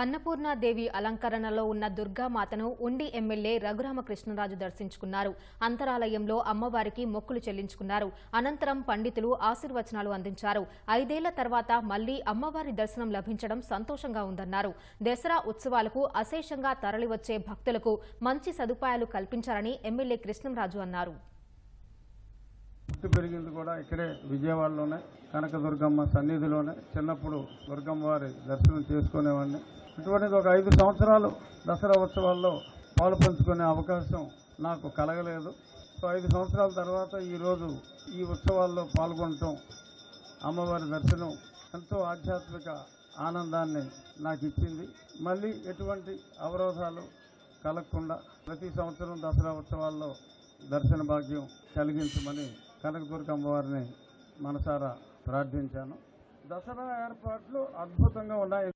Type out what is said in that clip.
అన్నపూర్ణాదేవి అలంకరణలో ఉన్న దుర్గామాతను ఉండి ఎమ్మెల్యే రఘురామకృష్ణరాజు దర్శించుకున్నారు. అంతరాలయంలో అమ్మవారికి మొక్కులు చెల్లించుకున్నారు. అనంతరం పండితులు ఆశీర్వచనాలు అందించారు. ఐదేళ్ళ తర్వాత మళ్ళీ అమ్మవారి దర్శనం లభించడం సంతోషంగా ఉందన్నారు. దసరా ఉత్సవాలకు అశేషంగా తరలివచ్చే భక్తులకు మంచి సదుపాయాలు కల్పించారని ఎమ్మెల్యే కృష్ణంరాజు అన్నారు. పుట్టి పెరిగింది కూడా ఇక్కడే విజయవాడలోనే కనకదుర్గమ్మ సన్నిధిలోనే చిన్నప్పుడు దుర్గమ్మ వారి దర్శనం చేసుకునేవాడిని. ఇటువంటిది ఒక ఐదు సంవత్సరాలు దసరా ఉత్సవాల్లో పాలు పంచుకునే అవకాశం నాకు కలగలేదు. సో ఐదు సంవత్సరాల తర్వాత ఈరోజు ఈ ఉత్సవాల్లో పాల్గొనటం అమ్మవారి దర్శనం ఎంతో ఆధ్యాత్మిక ఆనందాన్ని నాకు ఇచ్చింది మళ్ళీ ఎటువంటి అవరోధాలు కలగకుండా ప్రతి సంవత్సరం దసరా ఉత్సవాల్లో దర్శన భాగ్యం కలిగించమని కనకదుర్గ అమ్మవారిని మనసారా ప్రార్థించాను. దసరా ఏర్పాట్లు అద్భుతంగా ఉన్నాయి.